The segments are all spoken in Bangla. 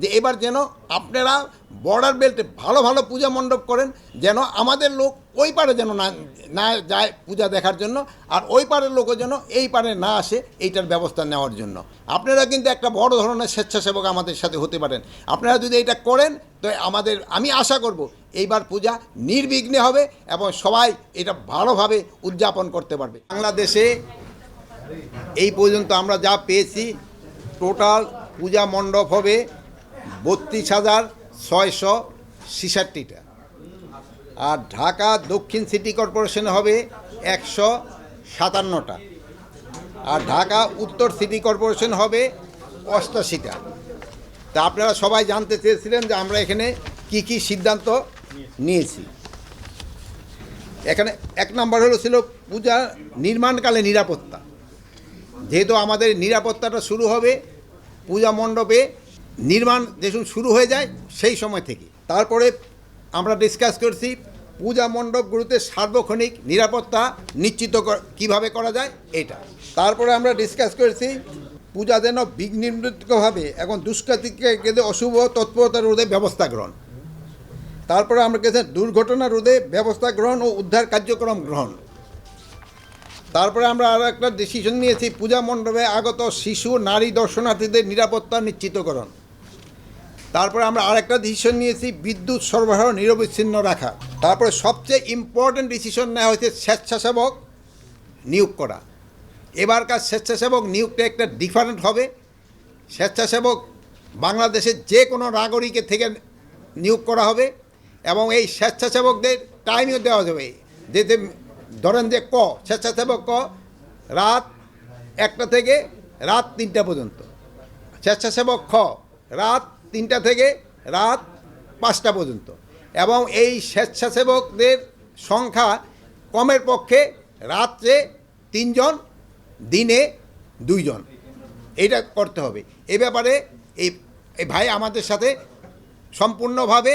যে এবার যেন আপনারা বর্ডার বেল্টে ভালো ভালো পূজা মণ্ডপ করেন, যেন আমাদের লোক ওই পারে যেন না না যায় পূজা দেখার জন্য, আর ওই পারের লোকও যেন এই পারে না আসে, এইটার ব্যবস্থা নেওয়ার জন্য। আপনারা কিন্তু একটা বড় ধরনের স্বেচ্ছাসেবক আমাদের সাথে হতে পারেন। আপনারা যদি এটা করেন, তো আমাদের, আমি আশা করব এইবার পূজা নির্বিঘ্নে হবে এবং সবাই এটা ভালোভাবে উদযাপন করতে পারবে। বাংলাদেশে এই পর্যন্ত আমরা যা পেয়েছি টোটাল পূজা মণ্ডপ হবে। বত্রিশ হাজার ছয়শো ছিষট্টিটা। আর ঢাকা দক্ষিণ সিটি কর্পোরেশনে হবে একশো সাতান্নটা। আর ঢাকা উত্তর সিটি কর্পোরেশন হবে অষ্টাশিটা। তা আপনারা সবাই জানতে চেয়েছিলেন যে আমরা এখানে কি কি সিদ্ধান্ত নিয়েছি। এখানে এক নম্বর হলো ছিল পূজা নির্মাণকালে নিরাপত্তা। যেহেতু আমাদের নিরাপত্তাটা শুরু হবে পূজা মণ্ডপে নির্মাণ যেসব শুরু হয়ে যায়, সেই সময় থেকে। তারপরে আমরা ডিসকাস করছি পূজা মণ্ডপগুলোতে সার্বক্ষণিক নিরাপত্তা নিশ্চিত কীভাবে করা যায়, এটা। তারপরে আমরা ডিসকাস করেছি পূজা যেন বিঘ্নিভাবে এখন দুষ্কৃতিকে অশুভ তৎপরতা রোধে ব্যবস্থা গ্রহণ। তারপরে আমরা গেছে দুর্ঘটনা রোধে ব্যবস্থা গ্রহণ ও উদ্ধার কার্যক্রম গ্রহণ। তারপরে আমরা আরও একটা ডিসিশন নিয়েছি, পূজা মণ্ডপে আগত শিশু, নারী, দর্শনার্থীদের নিরাপত্তা নিশ্চিতকরণ। তারপরে আমরা আরেকটা ডিসিশন নিয়েছি, বিদ্যুৎ সরবরাহ নিরবিচ্ছিন্ন রাখা। তারপরে সবচেয়ে ইম্পর্ট্যান্ট ডিসিশন নেওয়া হয়েছে স্বেচ্ছাসেবক নিয়োগ করা। এবারকার স্বেচ্ছাসেবক নিয়োগটা একটা ডিফারেন্ট হবে। স্বেচ্ছাসেবক বাংলাদেশের যে কোনো নাগরিকের থেকে নিয়োগ করা হবে এবং এই স্বেচ্ছাসেবকদের টাইমও দেওয়া যাবে। যে ধরেন যে ক, স্বেচ্ছাসেবক ক, রাত একটা থেকে রাত তিনটা পর্যন্ত। স্বেচ্ছাসেবক খ, রাত তিনটা থেকে রাত পাঁচটা পর্যন্ত। এবং এই স্বেচ্ছাসেবকদের সংখ্যা কমের পক্ষে রাত্রে তিনজন দিনে দুইজন। এটা করতে হবে। এ ব্যাপারে এই ভাই আমাদের সাথে সম্পূর্ণভাবে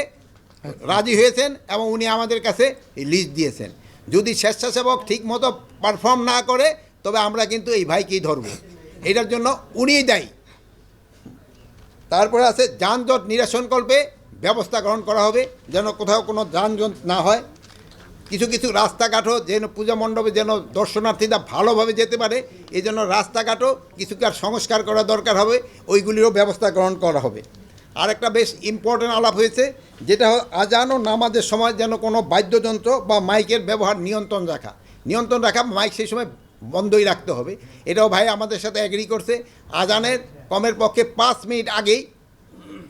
রাজি হয়েছেন এবং উনি আমাদের কাছে লিস্ট দিয়েছেন। যদি স্বেচ্ছাসেবক ঠিক মতো পারফর্ম না করে তবে আমরা কিন্তু এই ভাইকেই ধরব। এটার জন্য উনিই দায়ী। তারপরে আছে যানজট নিরসনকল্পে ব্যবস্থা গ্রহণ করা হবে, যেন কোথাও কোনো যানজট না হয়। কিছু কিছু রাস্তাঘাটও যেন পূজা মণ্ডপে যেন দর্শনার্থীরা ভালোভাবে যেতে পারে এই জন্য রাস্তাঘাটও কিছু কার সংস্কার করা দরকার হবে, ওইগুলিরও ব্যবস্থা গ্রহণ করা হবে। আর একটা বেশ ইম্পর্টেন্ট আলাপ হয়েছে, যেটা আজান ও নামাজের সময় যেন কোনো বাদ্যযন্ত্র বা মাইকের ব্যবহার নিয়ন্ত্রণ রাখা। নিয়ন্ত্রণ রাখা, মাইক সেই সময় বন্ধই রাখতে হবে। এটাও ভাই আমাদের সাথে অ্যাগ্রি করছে। আজানের কমের পক্ষে পাঁচ মিনিট আগেই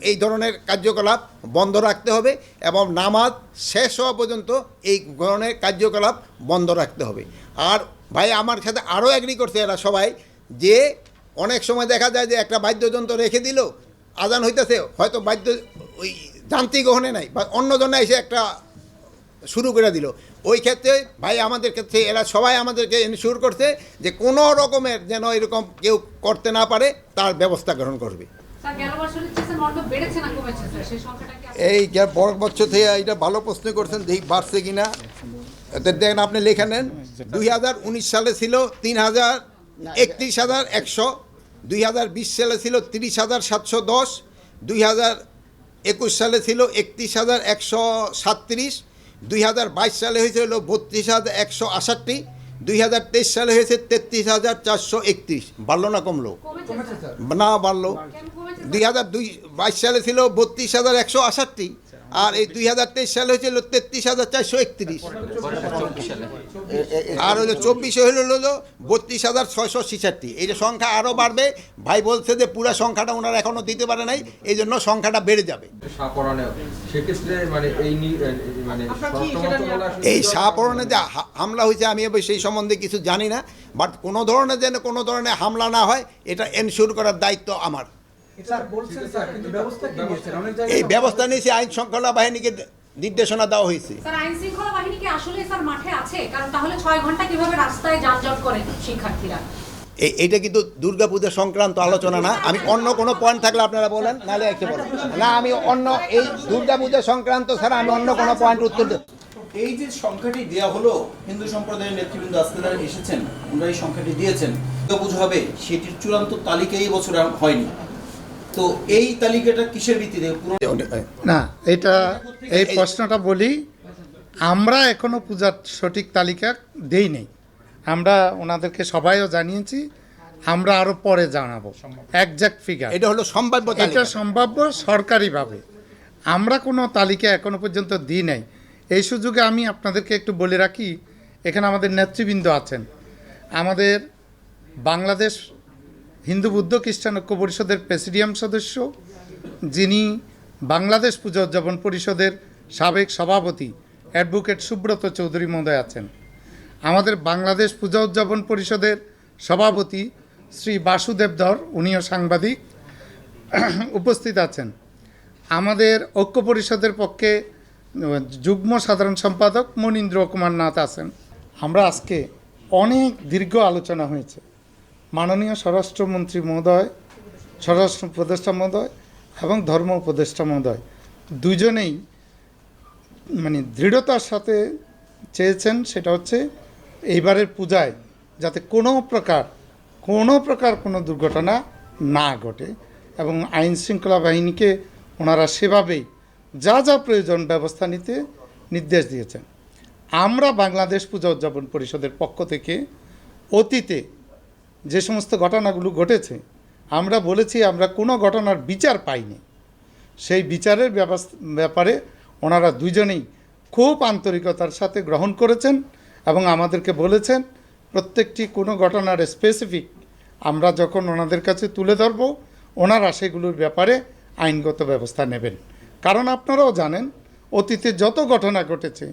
এই ধরনের কার্যকলাপ বন্ধ রাখতে হবে এবং নামাজ শেষ হওয়া পর্যন্ত এই ধরনের কার্যকলাপ বন্ধ রাখতে হবে। আর ভাই আমার সাথে আরও অ্যাগ্রি করছে এরা সবাই যে অনেক সময় দেখা যায় যে একটা বাদ্যযন্ত্র রেখে দিল, আজান হইতেছে, হয়তো বাদ্য ওই যান্ত্রিক ওখানে নাই বা অন্যজনে এসে একটা শুরু করে দিল। ওই ক্ষেত্রে ভাই আমাদের ক্ষেত্রে এরা সবাই আমাদেরকে ইনশিওর করছে যে কোনো রকমের যেন এরকম কেউ করতে না পারে তার ব্যবস্থা গ্রহণ করবে। স্যার গেল বছরের চেয়ে স্যার মণ্ডপ বেড়েছে না কমেছে স্যার? সেই সংখ্যাটা কি এই যে বড় বছর থেকে এটা ভালো প্রশ্ন করছেন দেখি বাড়ছে কি না দেখেন আপনি লেখা নেন। দুই হাজার উনিশ সালে ছিল তিন হাজার একত্রিশ হাজার একশো দুই হাজার বিশ সালে ছিল তিরিশ হাজার সাতশো দশ দুই হাজার একুশ সালে ছিল একত্রিশ হাজার একশো সাতত্রিশ দুই হাজার বাইশ সালে হয়েছিল বত্রিশ হাজার একশো আষাটটি দুই হাজার তেইশ সালে হয়েছে তেত্রিশ হাজার চারশো একত্রিশ। বাড়লো না কমলো? না বাড়লো। দুই হাজার দুই বাইশ সালে ছিল বত্রিশ হাজার একশো আষট্টি আর এই দুই হাজার তেইশ সালে হয়েছিল তেত্রিশ হাজার চারশো একত্রিশ। আর হলো চব্বিশে হলো হলো বত্রিশ হাজার ছয়শো ছিষট্টি এই যে সংখ্যা আরও বাড়বে ভাই বলছে যে পুরো সংখ্যাটা ওনারা এখনও দিতে পারে নাই এই জন্য সংখ্যাটা বেড়ে যাবে। মানে এই সাপরণে মানে শাহপরণে যে হামলা হয়েছে আমি সেই সম্বন্ধে কিছু জানি না বাট কোনো ধরনের যেন কোনো ধরনের হামলা না হয় এটা এনশিওর করার দায়িত্ব আমার। স্যার বলছেন স্যার কিন্তু ব্যবস্থা কি নিয়েছেন? অনেক জায়গায় এই ব্যবস্থা নিয়েছে আইন শৃঙ্খলা বাহিনীকে নির্দেশনা দেওয়া হয়েছে। স্যার আইন শৃঙ্খলা বাহিনী কি আসলে স্যার মাঠে আছে? কারণ তাহলে ছয় ঘণ্টা কীভাবে রাস্তায় যানজট করে শিক্ষার্থীরা? এইটা কিন্তু দুর্গাপূজা সংক্রান্ত আলোচনা না। আমি অন্য কোনো পয়েন্ট থাকলে আপনারা বলেন নাহলে একে বলেন। না আমি অন্য এই দুর্গাপূজা সংক্রান্ত ছাড়া আমি অন্য কোনো পয়েন্ট উত্তর দেব এই যে সংখ্যাটি দেওয়া হলো হিন্দু সম্প্রদায়ের নেতৃবৃন্দ আজকে যারা এসেছেন ওনারা এই সংখ্যাটি দিয়েছেন। পুজো হবে সেটির চূড়ান্ত তালিকা এই বছর হয়নি। তো এই তালিকাটা কিসের ভিত্তিতে? না এটা এই প্রশ্নটা বলি আমরা এখনও পূজার সঠিক তালিকা দেই নেই। আমরা ওনাদেরকে সবাইও জানিয়েছি আমরা আরও পরে জানাব। একজ্যাক্ট ফিগার এটা হলো সম্ভাব্য এটা সম্ভাব্য সরকারিভাবে। আমরা কোনো তালিকা এখনও পর্যন্ত দিই নাই। এই সুযোগে আমি আপনাদেরকে একটু বলে রাখি এখানে আমাদের নেতৃবৃন্দ আছেন। আমাদের বাংলাদেশ হিন্দু বুদ্ধ খ্রিস্টান ঐক্য পরিষদের প্রেসিডিয়াম সদস্য, যিনি বাংলাদেশ পূজা উদযাপন পরিষদের সাবেক সভাপতি অ্যাডভোকেট সুব্রত চৌধুরী মহোদয় আছেন। আমাদের বাংলাদেশ পূজা উদযাপন পরিষদের সভাপতি শ্রী বাসুদেব ধর, উনিও সাংবাদিক, উপস্থিত আছেন। আমাদের ঐক্য পরিষদের পক্ষে, যুগ্ম সাধারণ সম্পাদক মনীন্দ্র কুমার নাথ আছেন। আমরা আজকে অনেক দীর্ঘ আলোচনা হয়েছে। মাননীয় স্বরাষ্ট্রমন্ত্রী মহোদয়, স্বরাষ্ট্র উপদেষ্টা মহোদয় এবং ধর্ম উপদেষ্টা মহোদয় দুজনেই মানে দৃঢ়তার সাথে চেয়েছেন, সেটা হচ্ছে এইবারের পূজায় যাতে কোনো প্রকার কোনো প্রকার কোনো দুর্ঘটনা না ঘটে এবং আইন শৃঙ্খলা বাহিনীকে ওনারা সেভাবেই যা যা প্রয়োজন ব্যবস্থা নিতে নির্দেশ দিয়েছেন। আমরা বাংলাদেশ পূজা উদযাপন পরিষদের পক্ষ থেকে অতীতে যে সমস্ত ঘটনাগুলো ঘটেছে, আমরা বলেছি আমরা কোনো ঘটনার বিচার পাইনি। সেই বিচারের ব্যবস্থা, ব্যাপারে ওনারা দুজনেই খুব আন্তরিকতার সাথে গ্রহণ করেছেন এবং আমাদেরকে বলেছেন, প্রত্যেকটি কোনো ঘটনার স্পেসিফিক আমরা যখন ওনাদের কাছে তুলে ধরব, ওনারা সেগুলোর ব্যাপারে আইনগত ব্যবস্থা নেবেন। কারণ আপনারাও জানেন, অতীতে যত ঘটনা ঘটেছে,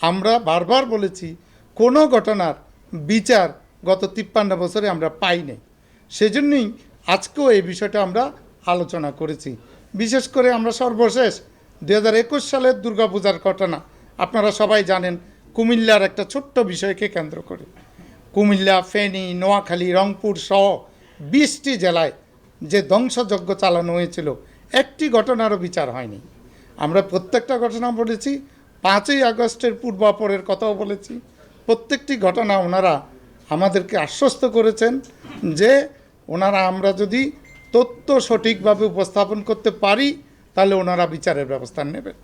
আমরা বারবার বলেছি, কোনো ঘটনার বিচার গত তিপ্পান্ন বছরে আমরা পাই পাইনি সেজন্যই আজকেও এই বিষয়টা আমরা আলোচনা করেছি। বিশেষ করে আমরা সর্বশেষ দু হাজার একুশ সালের দুর্গাপূজার ঘটনা, আপনারা সবাই জানেন, কুমিল্লার একটা ছোট্ট বিষয়কে কেন্দ্র করে। কুমিল্লা, ফেনী, নোয়াখালী, রংপুর সহ বিশটি জেলায় যে ধ্বংসযজ্ঞ চালানো হয়েছিল, একটি ঘটনারও বিচার হয়নি। আমরা প্রত্যেকটা ঘটনা বলেছি, পাঁচই আগস্টের পূর্বাপরের কথাও বলেছি। প্রত্যেকটি ঘটনা ওনারা আমাদেরকে আশ্বস্ত করেছেন যে ওনারা আমরা যদি তথ্য সঠিকভাবে উপস্থাপন করতে পারি, তাহলে ওনারা বিচারের ব্যবস্থা নেবেন।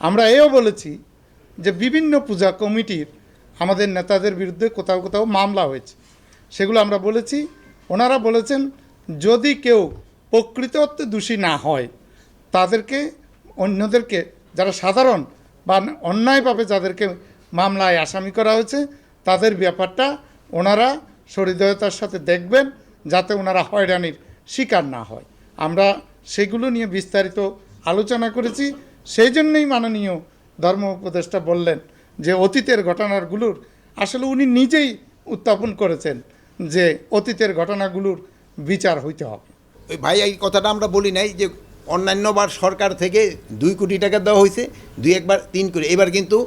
আমরা এও বলেছি যে বিভিন্ন পূজা কমিটির আমাদের নেতাদের বিরুদ্ধে কোথাও কোথাও মামলা হয়েছে। সেগুলো আমরা বলেছি। ওনারা বলেছেন, যদি কেউ প্রকৃত অর্থে দোষী না হয়, তাদেরকে, অন্যদেরকে, যারা সাধারণ বা অন্যায়ভাবে যাদেরকে মামলায় আসামি করা হয়েছে, তাদের ব্যাপারটা ওনারা সহৃদয়তার সাথে দেখবেন যাতে ওনারা হয়রানির শিকার না হয়। আমরা সেগুলো নিয়ে বিস্তারিত আলোচনা করেছি। সেই জন্যই মাননীয় ধর্ম উপদেষ্টা বললেন যে অতীতের ঘটনাগুলোর আসলে উনি নিজেই উত্থাপন করেছেন যে অতীতের ঘটনাগুলোর বিচার হইতে হবে। ওই ভাই, এই কথাটা আমরা বলি নাই যে অন্যান্যবার সরকার থেকে দুই কোটি টাকা দেওয়া হয়েছে, দুই একবার তিন কোটি। এবার কিন্তু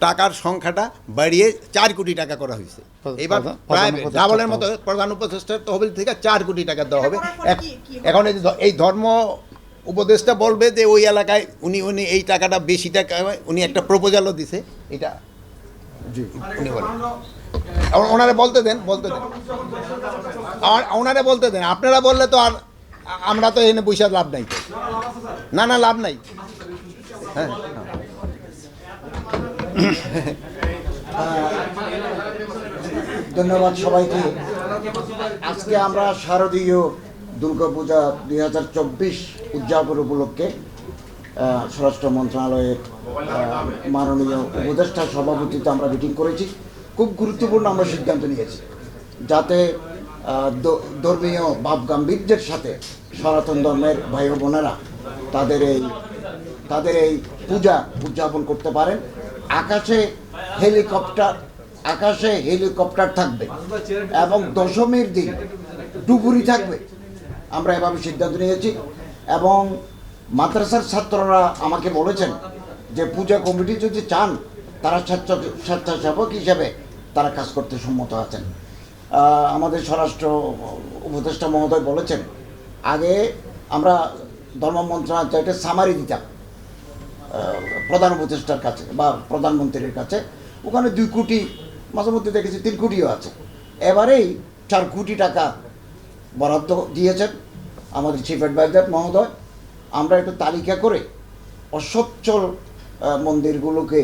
টাকার সংখ্যাটা বাড়িয়ে চার কোটি টাকা করা হয়েছে। এবার প্রধান- প্রায় ডাবলের মতো প্রধান উপদেষ্টার তহবিল থেকে চার কোটি টাকা দেওয়া হবে। এক- এখন এই যে এই ধর্ম উপদেষ্টা বলবে যে ওই এলাকায় উনি উনি এই টাকাটা বেশি টাকা উনি একটা প্রপোজালও দিছে। এটা উনি বলেন। ওনারে বলতে দেন বলতে দেন। আর- ওনারে বলতে দেন। আপনারা বললে তো আর আমরা তো এনে পয়সা লাভ নাই। না না লাভ নাই। হ্যাঁ। ধন্যবাদ সবাইকে। আজকে আমরা শারদীয় দুর্গাপূজা দুই হাজার চব্বিশ উদযাপন উপলক্ষে স্বরাষ্ট্র মন্ত্রণালয়ের মাননীয় উপদেষ্টা সভাপতিতে আমরা মিটিং করেছি। খুব গুরুত্বপূর্ণ আমরা সিদ্ধান্ত নিয়েছি যাতে ধর্মীয় ভাব গাম্ভীর্যের সাথে সনাতন ধর্মের ভাই বোনেরা তাদের এই তাদের এই পূজা উদযাপন করতে পারেন। আকাশে হেলিকপ্টার আকাশে হেলিকপ্টার থাকবে এবং দশমীর দিন ডুবুরি থাকবে। আমরা এভাবে সিদ্ধান্ত নিয়েছি এবং মাদ্রাসার ছাত্ররা আমাকে বলেছেন যে পূজা কমিটি যদি চান, তারা স্বেচ্ছা, স্বেচ্ছাসেবক হিসেবে তারা কাজ করতে সম্মত আছেন। আমাদের স্বরাষ্ট্র উপদেষ্টা মহোদয় বলেছেন, আগে আমরা ধর্ম মন্ত্রণালয়টা সামারি দিতাম। প্রধান উপদেষ্টার কাছে বা প্রধানমন্ত্রীর কাছে। ওখানে দুই কোটি মাঝে মধ্যে দেখেছি তিন কোটিও আছে। এবারেই চার কোটি টাকা বরাদ্দ দিয়েছেন আমাদের চিফ অ্যাডভাইজার মহোদয়। আমরা একটু তালিকা করে অসচ্ছল মন্দিরগুলোকে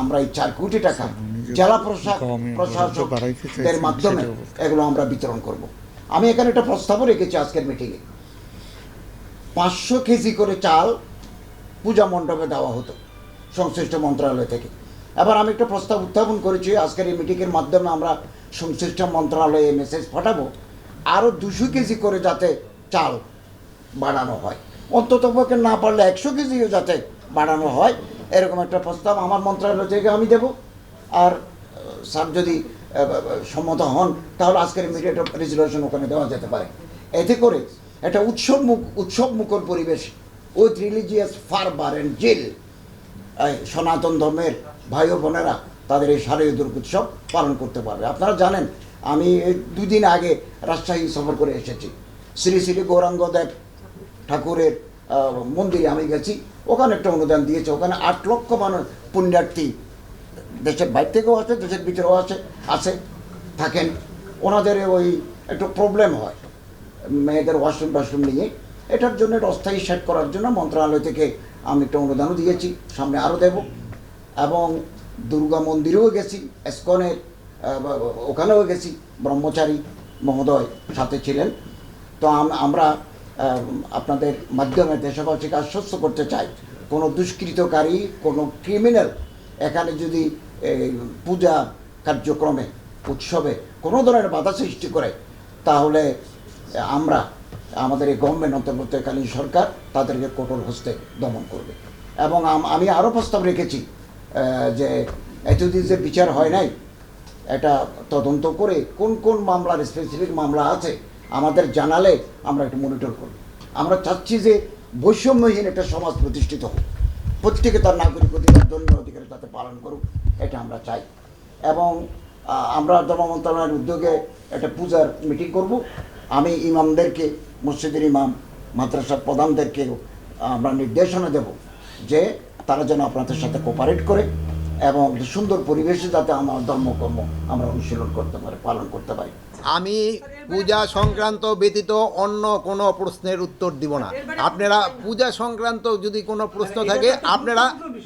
আমরা এই চার কোটি টাকা জেলা প্রশাসক প্রশাসকদের মাধ্যমে এগুলো আমরা বিতরণ করব। আমি এখানে একটা প্রস্তাবও রেখেছি আজকের মিটিংয়ে পাঁচশো কেজি করে চাল পূজা মণ্ডপে দেওয়া হতো, সংশ্লিষ্ট মন্ত্রণালয় থেকে। এবার আমি একটা প্রস্তাব উত্থাপন করেছি, আজকের এই মিটিংয়ের মাধ্যমে আমরা সংশ্লিষ্ট মন্ত্রণালয়ে মেসেজ পাঠাবো। আরও দুশো কেজি করে যাতে চাল বাড়ানো হয়। অন্তত পক্ষে না পারলে একশো কেজিও যাতে বাড়ানো হয়, এরকম একটা প্রস্তাব আমার মন্ত্রণালয় থেকে আমি দেব। আর স্যার যদি সম্মত হন, তাহলে আজকের ইমিডিয়েট রেজুলেশন ওখানে দেওয়া যেতে পারে। এতে করে একটা উৎসব মুখ, উৎসব মুখর পরিবেশ with religious fervour and zeal সনাতন ধর্মের ভাই ও বোনেরা তাদের এই শারদীয় দুর্গোৎসব পালন করতে পারবে। আপনারা জানেন, আমি দুদিন আগে রাজশাহী সফর করে এসেছি। শ্রী শ্রী গৌরাঙ্গ দেব ঠাকুরের মন্দিরে আমি গেছি। ওখানে একটা অনুদান দিয়েছে। ওখানে আট লক্ষ মানুষ পুণ্যার্থী দেশের বাইরে থেকেও আছে দেশের ভিতরেও আছে আছে থাকেন। ওনাদের ওই একটু প্রবলেম হয়। মেয়েদের ওয়াশরুম টাশরুম নিয়ে এটার জন্য একটা অস্থায়ী সেট করার জন্য মন্ত্রণালয় থেকে আমি একটা অনুদানও দিয়েছি, সামনে আরও দেব। এবং দুর্গা মন্দিরেও গেছি, এসকনের ওখানেও গেছি, ব্রহ্মচারী মহোদয় সাথে ছিলেন। তো আমরা আপনাদের মাধ্যমে দেশবাসীকে আশ্বস্ত করতে চাই, কোনো দুষ্কৃতকারী, কোনো ক্রিমিনাল এখানে যদি পূজা কার্যক্রমে, উৎসবে কোনো ধরনের বাধা সৃষ্টি করে, তাহলে আমরা আমাদের এই গভর্নমেন্ট অন্তর্বর্তীকালীন সরকার তাদেরকে কঠোর হস্তে দমন করবে। এবং আমি আরও প্রস্তাব রেখেছি যে এতদিন যে বিচার হয় নাই, এটা তদন্ত করে কোন কোন মামলার স্পেসিফিক মামলা আছে আমাদের জানালে আমরা একটু মনিটর করব। আমরা চাচ্ছি যে বৈষম্যহীন একটা সমাজ প্রতিষ্ঠিত হোক। প্রত্যেকে তার নাগরিক অধিকার, ধর্মীয় অধিকার যাতে পালন করুক, এটা আমরা চাই। এবং আমরা ধর্ম মন্ত্রণালয়ের উদ্যোগে একটা পূজার মিটিং করব। আমি ইমামদেরকে মসজিদের ইমাম, মাদ্রাসার প্রধানদেরকে আমরা নির্দেশনা দেব যে তারা যেন আপনাদের সাথে কোপারেট করে এবং সুন্দর পরিবেশে যাতে আমার ধর্মকর্ম আমরা অনুশীলন করতে পারি, পালন করতে পারি। আমি পূজা সংক্রান্ত ব্যতীত অন্য কোনো প্রশ্নের উত্তর দিব না। আপনারা পূজা সংক্রান্ত যদি কোনো প্রশ্ন থাকে আপনারা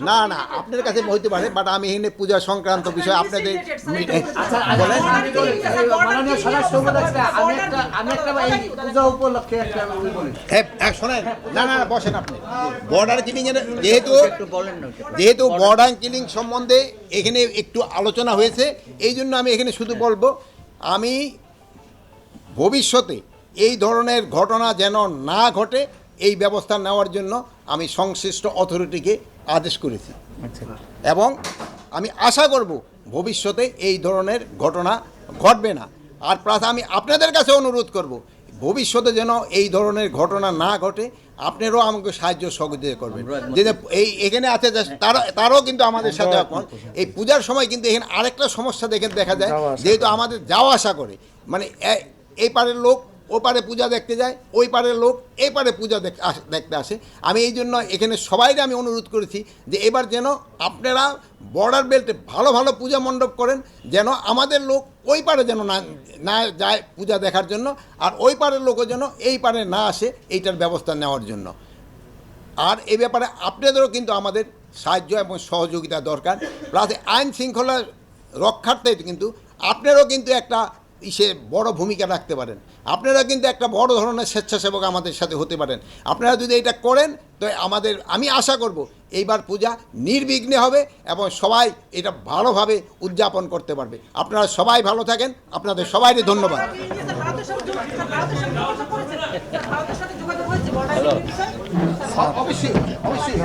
না না আপনার কাছে হইতে পারে বাট আমি এখানে পূজা সংক্রান্ত বিষয় আপনাদের আচ্ছা বলেন। মাননীয় স্বরাষ্ট্র উপদেষ্টা আমি একটা আমি একটা এই পূজা উপলক্ষে একটা বলি। হ্যাঁ হ্যাঁ, শোনেন না না না, বসেন আপনি। বর্ডার কিলিং এর যেহেতু যেহেতু বর্ডার কিলিং সম্বন্ধে এখানে একটু আলোচনা হয়েছে এই জন্য আমি এখানে শুধু বলব আমি ভবিষ্যতে এই ধরনের ঘটনা যেন না ঘটে এই ব্যবস্থা নেওয়ার জন্য আমি সংশ্লিষ্ট অথরিটিকে আদেশ করেছি। এবং আমি আশা করব ভবিষ্যতে এই ধরনের ঘটনা ঘটবে না। আর প্লাস আমি আপনাদের কাছে অনুরোধ করব ভবিষ্যতে যেন এই ধরনের ঘটনা না ঘটে আপনারাও আমাকে সাহায্য সহযোগিতা করবেন। যে এই এখানে আছে তারা তারাও কিন্তু আমাদের সাথে এখন এই পূজার সময় কিন্তু এখানে আরেকটা সমস্যা দেখে দেখা যায় যেহেতু আমাদের যাওয়া আসা করে। মানে এই পারের লোক ও পারে পূজা দেখতে যায়, ওই পারের লোক এই পারে পূজা দেখ- দেখতে আসে। আমি এই জন্য এখানে সবাইকে আমি অনুরোধ করেছি যে এবার যেন আপনারা বর্ডার বেল্টে ভালো ভালো পূজা মণ্ডপ করেন, যেন আমাদের লোক ওই পারে যেন না না যায় পূজা দেখার জন্য, আর ওই পারের লোকও যেন এই পারে না আসে এইটার ব্যবস্থা নেওয়ার জন্য। আর এ ব্যাপারে আপনাদেরও কিন্তু আমাদের সাহায্য এবং সহযোগিতা দরকার। প্লাস আইন শৃঙ্খলা রক্ষার্থে কিন্তু আপনারও কিন্তু একটা ইসে বড় ভূমিকা রাখতে পারেন। আপনারা কিন্তু একটা বড় ধরনের স্বেচ্ছাসেবক আমাদের সাথে হতে পারেন। আপনারা যদি এটা করেন তো আমাদের আমি আশা করব এইবার পূজা নির্বিঘ্নে হবে এবং সবাই এটা ভালোভাবে উদযাপন করতে পারবে। আপনারা সবাই ভালো থাকেন। আপনাদের সবাইকে ধন্যবাদ। ভারতের সাথে যোগাযোগ ভারতের সাথে যোগাযোগ করেছে ভারতের সাথে যোগাযোগ হয়েছে বর্ডার বিষয় অবশ্যই অবশ্যই